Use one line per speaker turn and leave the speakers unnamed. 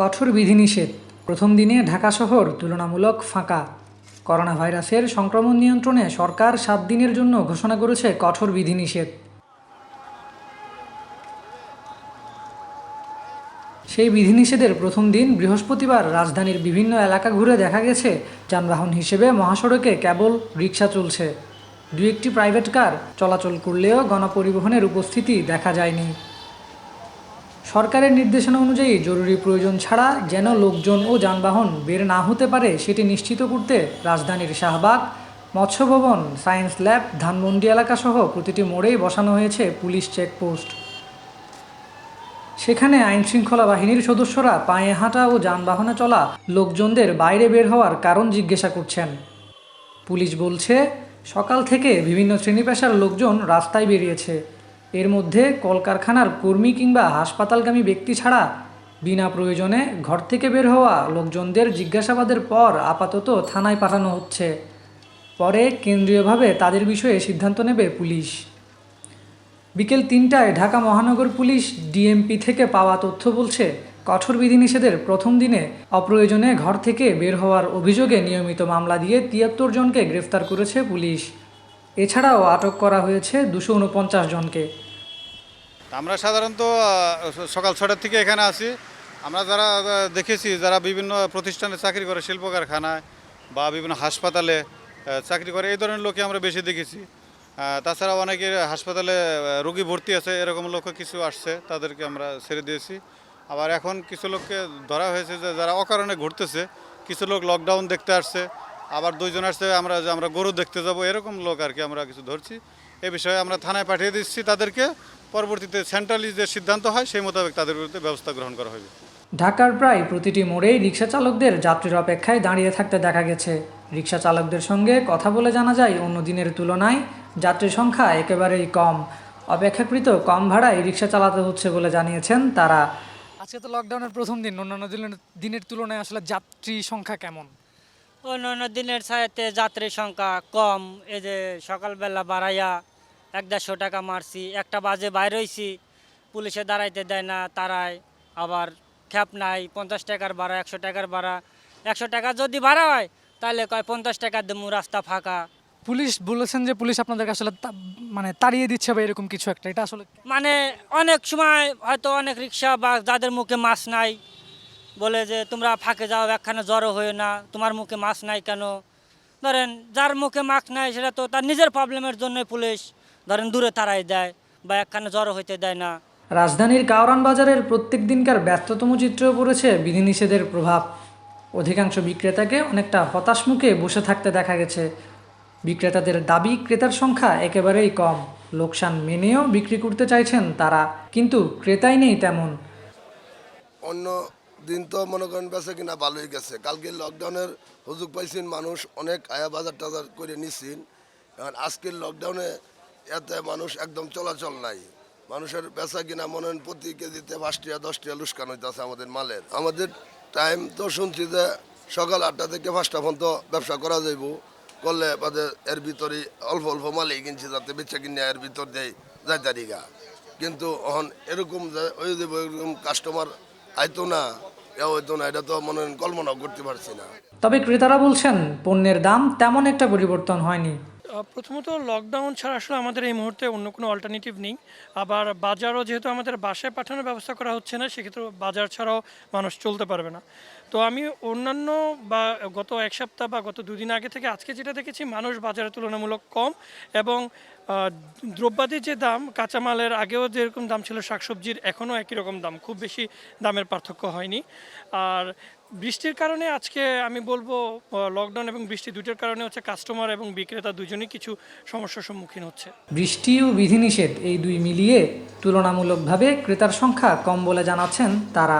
কঠোর বিধিনিষেধ। প্রথম দিনে ঢাকা শহর তুলনামূলক ফাঁকা। করোনা ভাইরাসের সংক্রমণ নিয়ন্ত্রণে সরকার সাত দিনের জন্য ঘোষণা করেছে কঠোর বিধিনিষেধ। সেই বিধিনিষেধের প্রথম দিন বৃহস্পতিবার রাজধানীর বিভিন্ন এলাকা ঘুরে দেখা গেছে যানবাহন হিসেবে মহাসড়কে কেবল রিক্সা চলছে। দু একটি প্রাইভেট কার চলাচল করলেও গণপরিবহনের উপস্থিতি দেখা যায়নি। সরকারের নির্দেশনা অনুযায়ী জরুরি প্রয়োজন ছাড়া যেন লোকজন ও যানবাহন বের না হতে পারে, সেটি নিশ্চিত করতে রাজধানীর শাহবাগ মৎস্য ভবন সায়েন্স ল্যাব, ধানমন্ডি এলাকাসহ প্রতিটি মোড়েই বসানো হয়েছে পুলিশ চেকপোস্ট। সেখানে আইনশৃঙ্খলা বাহিনীর সদস্যরা পায়ে হাঁটা ও যানবাহনে চলা লোকজনদের বাইরে বের হওয়ার কারণ জিজ্ঞাসা করছেন। পুলিশ বলছে, সকাল থেকে বিভিন্ন শ্রেণি পেশার লোকজন রাস্তায় বেরিয়েছে। এর মধ্যে কলকারখানার কর্মী কিংবা হাসপাতালগামী ব্যক্তি ছাড়া বিনা প্রয়োজনে ঘর থেকে বের হওয়া লোকজনদের জিজ্ঞাসাবাদের পর আপাতত থানায় পাঠানো হচ্ছে। পরে কেন্দ্রীয়ভাবে তাদের বিষয়ে সিদ্ধান্ত নেবে পুলিশ। বিকেল তিনটায় ঢাকা মহানগর পুলিশ ডিএমপি থেকে পাওয়া তথ্য বলছে, কঠোর বিধিনিষেধের প্রথম দিনে অপ্রয়োজনে ঘর থেকে বের হওয়ার অভিযোগে নিয়মিত মামলা দিয়ে তিয়াত্তর জনকে গ্রেফতার করেছে পুলিশ। এছাড়াও আটক করা হয়েছে দুশো উনপঞ্চাশ জনকে।
আমরা সাধারণত সকাল ছটার থেকে এখানে আসি আমরা যারা দেখেছি, যারা বিভিন্ন প্রতিষ্ঠানে চাকরি করে শিল্প কারখানায় বা বিভিন্ন হাসপাতালে চাকরি করে, এই ধরনের লোককে আমরা বেশি দেখেছি। তাছাড়া অনেকে হাসপাতালে রোগী ভর্তি আছে, এরকম লোক কিছু আসছে, তাদেরকে আমরা ছেড়ে দিয়েছি। আবার এখন কিছু লোককে ধরা হয়েছে যে, যারা অকারণে ঘুরতেছে, কিছু লোক লকডাউন দেখতে আসছে আবার দুইজন আসছে আমরা যে আমরা গরু দেখতে যাব এরকম লোক আর কি আমরা কিছু ধরছি। এ বিষয়ে আমরা থানায় পাঠিয়ে দিচ্ছি তাদেরকে। পরবর্তীতে সেন্ট্রালি যে সিদ্ধান্ত হয় সেই মোতাবেক তাদের বিরুদ্ধে ব্যবস্থা গ্রহণ করা হবে।
ঢাকার প্রায় প্রতিটি মোড়েই রিক্সা চালকদের যাত্রীর অপেক্ষায় দাঁড়িয়ে থাকতে দেখা গেছে। রিক্সা চালকদের সঙ্গে কথা বলে জানা যায় অন্য দিনের তুলনায় যাত্রীর সংখ্যা একেবারেই কম। অপেক্ষাকৃত কম ভাড়ায় রিক্সা চালাতে হচ্ছে বলে জানিয়েছেন তারা।
আজকে তো লকডাউনের প্রথম দিন অন্যান্য দিনের দিনের তুলনায় আসলে যাত্রী সংখ্যা কেমন?
অন্যান্য দিনের সাথে যাত্রীর সংখ্যা কম। এই যে সকালবেলা বাড়াইয়া এক দেড়শো টাকা মারছি একটা বাজে বাইর হইছি পুলিশে দাঁড়াইতে দেয় না তারাই আবার খ্যাপ নাই পঞ্চাশ টাকার ভাড়া একশো টাকার ভাড়া। একশো টাকা যদি ভাড়া হয় তাহলে কয় পঞ্চাশ টাকা দেবো রাস্তা ফাঁকা।
পুলিশ বলেছেন যে পুলিশ আপনাদেরকে আসলে মানে তাড়িয়ে দিচ্ছে বা এরকম কিছু একটা এটা আসলে
মানে অনেক সময় হয়তো অনেক রিক্সা বা যাদের মুখে মাছ নাই বলে যে তোমরা ফাঁকে যাও একখানে জড়ো হয়ে না। তোমার মুখে মাছ নাই কেন? ধরেন যার মুখে মাছ নাই সেটা তো তার নিজের প্রবলেমের জন্যই পুলিশ ধরেন দূরে তারাই দেয় বা একখানে জড়ো হইতে দেয় না।
রাজধানীর কাওরান বাজারের প্রত্যেক দিনকার ব্যস্ততম চিত্রেও পড়েছে বিধিনিষেধের প্রভাব। অধিকাংশ বিক্রেতাকে অনেকটা হতাশ মুখে বসে থাকতে দেখা গেছে। বিক্রেতাদের দাবি ক্রেতার সংখ্যা একেবারেই কম। লোকসান মেনেও বিক্রি করতে চাইছেন তারা কিন্তু ক্রেতাই নেই তেমন।
অন্য দিন তো মনে করেন বেচা কিনা ভালোই গেছে। কালকে লকডাউনের সুযোগ পাইছেন মানুষ, অনেক আয়া বাজার টাজার করে নিচ্ছেন এখন আজকের লকডাউনে এতে মানুষ একদম চলাচল নাই। মানুষের বেচা কিনা মনে প্রতি কেজিতে পাঁচ টাকা দশ লুস্কান হইতেছে আমাদের মালের। আমাদের টাইম তো শুনছি যে সকাল আটটা থেকে পাঁচটা পর্যন্ত ব্যবসা করা যাইব। করলে বাদে এর ভিতরে অল্প অল্প মালই কিনছি যাতে বেচা কিনে এর ভিতর দেয় যায় তারিখা। কিন্তু এখন এরকম ওই যে এরকম কাস্টমার আইতো না এটা তো মনে কল্পনাও করতে পারছি না।
তবে ক্রেতারা বলছেন, পণ্যের দাম তেমন একটা পরিবর্তন হয়নি।
প্রথমত লকডাউন ছাড়া আসলে আমাদের এই মুহূর্তে অন্য কোনো অল্টারনেটিভ নেই। আবার বাজারও যেহেতু আমাদের বাসায় পাঠানোর ব্যবস্থা করা হচ্ছে না সেক্ষেত্রে বাজার ছাড়াও মানুষ চলতে পারবে না। তো আমি অন্যান্য বা গত এক সপ্তাহ বা গত দুদিন আগে থেকে আজকে যেটা দেখেছি, মানুষ বাজারে তুলনামূলক কম এবং দ্রব্যাদির যে দাম, কাঁচামালের আগেও যেরকম দাম ছিল, শাকসবজির এখনও একই রকম দাম, খুব বেশি দামের পার্থক্য হয়নি। আর বৃষ্টির কারণে আজকে আমি বলব লকডাউন এবং বৃষ্টি দুটোর কারণে হচ্ছে কাস্টমার এবং বিক্রেতা দুজনেই কিছু সমস্যার সম্মুখীন হচ্ছে।
বৃষ্টি ও বিধিনিষেধ এই দুই মিলিয়ে তুলনামূলকভাবে ক্রেতার সংখ্যা কম বলে জানাচ্ছেন তারা।